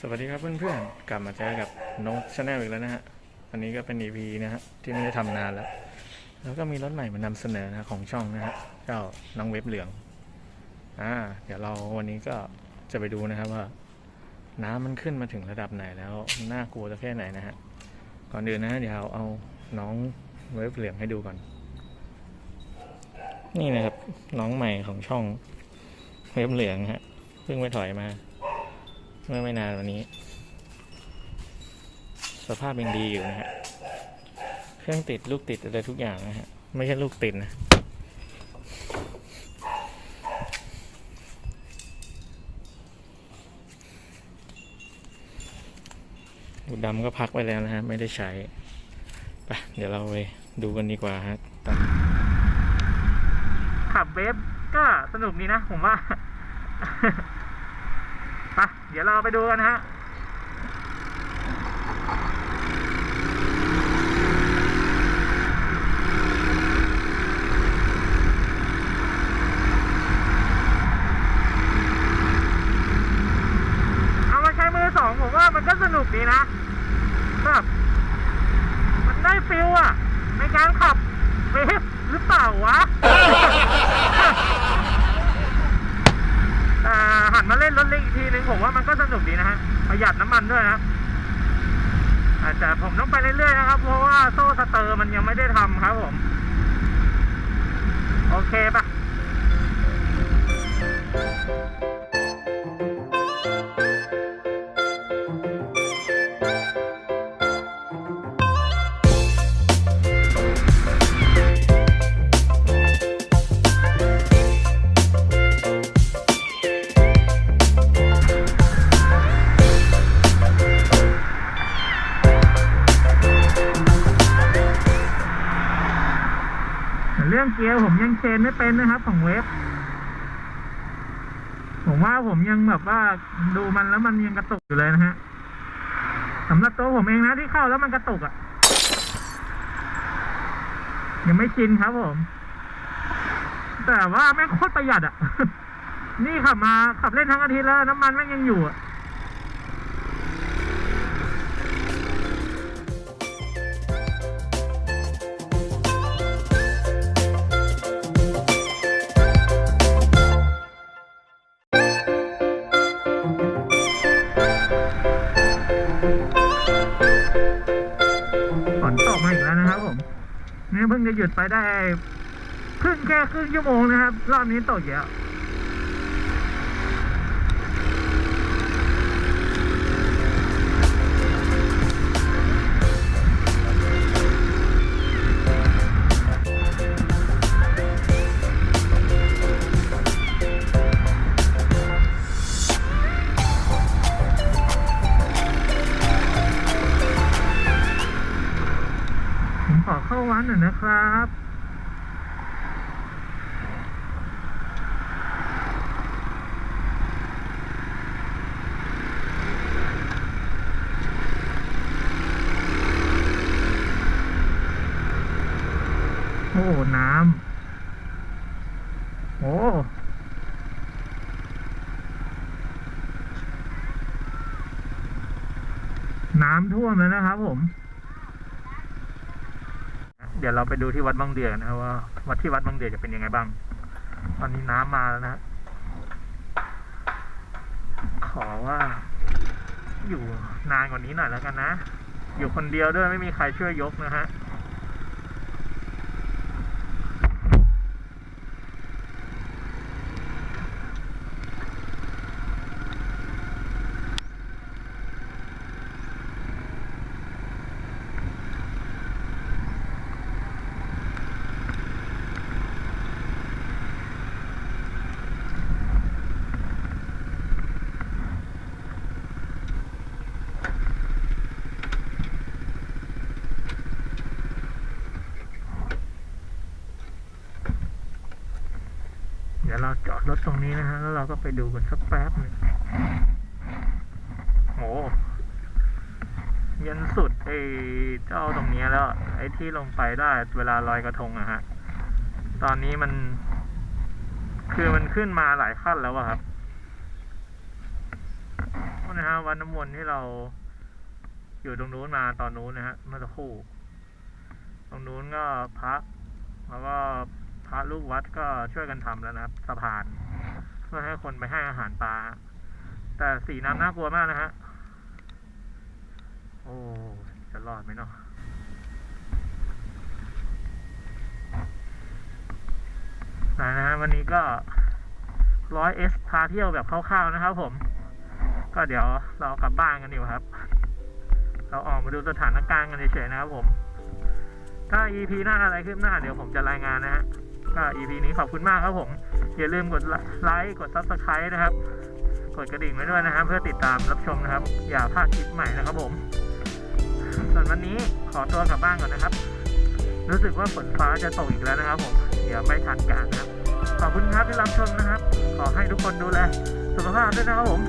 สวัสดีครับเพื่อนๆ กลับมาเจอกับนกชาแนลอีกแล้วนะฮะ อันนี้ก็เป็น EP นะฮะที่ไม่ได้ทำนานแล้ว แล้วก็มีรถใหม่มานำเสนอนะของช่องนะฮะเจ้าน้องเว็บเหลือง อ่า เดี๋ยวเราวันนี้ก็จะไปดูนะครับว่า น้ำมันขึ้นมาถึงระดับไหนแล้ว น่ากลัวจะแค่ไหนนะฮะ ก่อนอื่นนะฮะเดี๋ยวเอาน้องเว็บเหลืองให้ดูก่อน นี่นะครับน้องใหม่ของช่องเว็บเหลืองฮะ เพิ่งไปถอยมา เมื่อไม่นานวันนี้ สภาพยังดีอยู่นะฮะ เครื่องติดลูกติดอะไรทุกอย่างนะฮะ ไม่ใช่ลูกติดนะดูดำก็พักไปแล้วนะฮะ ไม่ได้ใช้ไปเดี๋ยวเราไปดูกันดีกว่าฮะขับเวฟก็สนุกดีนะ ผมว่า ไปเดี๋ยวเราไปดูกันฮะเอามาใช้มือสองผมว่ามันก็สนุกดีนะแบบมันได้ฟิลอะในการขับเวฟหรือเปล่าวะ แต่หันมาเล่นรถเล็กอีกทีนึงผมว่ามันก็สนุกดีนะฮะประหยัดน้ำมันด้วยนะอาแต่ผมต้องไปเรื่อยๆนะครับ เพราะว่าโซ่สเตอร์มันยังไม่ได้ทำครับผม โอเคปะ เรื่องเกียร์ผมยังเชนไม่เป็นนะครับ ของเวฟผมว่าผมยังแบบว่าดูมันแล้วมันยังกระตุกอยู่เลยนะฮะสำหรับตัวผมเองนะที่เข้าแล้วมันกระตุกอะ่ะ ยังไม่ชินครับผม แต่ว่าแม่งโคตรประหยัดอะ่ะ นี่ขับมาขับเล่นทั้งอาทิตย์แล้วน้ำมันแม่งยังอยู่อะ เพิ่งจะหยุดไปได้เพิ่งแค่ครึ่งชั่วโมงนะครับ รอบนี้ตกเยอะ วัดหน่อยนะครับโอ้น้ำ โอ้ น้ำท่วมแล้วนะครับผม ดี๋ยวเราไปดูที่วัดบางเดือนนะครับว่าวัดที่วัดบางเดือจะเป็นยังไงบ้าง ตอนนี้น้ำมาแล้วนะ ขอว่า อยู่นานกว่านี้หน่อยแล้วกันนะ อยู่คนเดียวด้วยไม่มีใครช่วยยกนะฮะ เราจอดรถตรงนี้นะฮะ แล้วเราก็ไปดูกันสักแป๊บหนึ่งโหยันสุดไอ้เจ้าตรงนี้แล้ว ไอ้ที่ลงไปได้เวลาลอยกระทงอะฮะ ตอนนี้มัน คือมันขึ้นมาหลายขั้นแล้วอะครับนะฮะนะฮะวัดน้ำมนที่เราอยู่ตรงนู้นมาตอนนู้นนะฮะเมื่อสักครู่ ตรงนู้นก็พระแล้วก็ พระลูกวัดก็ช่วยกันทำแล้วนะครับสะพาน เพื่อให้คนไปให้อาหารปลา แต่สีน้ำน่ากลัวมากนะฮะ โอ้จะรอดไหมเนาะนะนะฮะวันนี้ก็ร้อยเอสพาเที่ยวแบบคร่าวๆนะครับผม ก็เดี๋ยวเรากลับบ้านกันดีกว่าครับ เราออกมาดูสถานการณ์กันเฉยๆนะครับผม ถ้า EP หน้าอะไรขึ้นหน้าเดี๋ยวผมจะรายงานนะฮะ ก็ EP นี้ขอบคุณมากครับผม อย่าลืมกดไลค์กด Subscribe นะครับ กดกระดิ่งไว้ด้วยนะครับ เพื่อติดตามรับชมนะครับ อย่าพลาดคลิปใหม่นะครับผมส่วนวันนี้ขอตัวกลับบ้านก่อนนะครับ รู้สึกว่าฝนฟ้าจะตกอีกแล้วนะครับผมเดี๋ยวไม่ทันการนะครับ ขอบคุณครับที่รับชมนะครับ ขอให้ทุกคนดูแลสุขภาพด้วยนะครับผม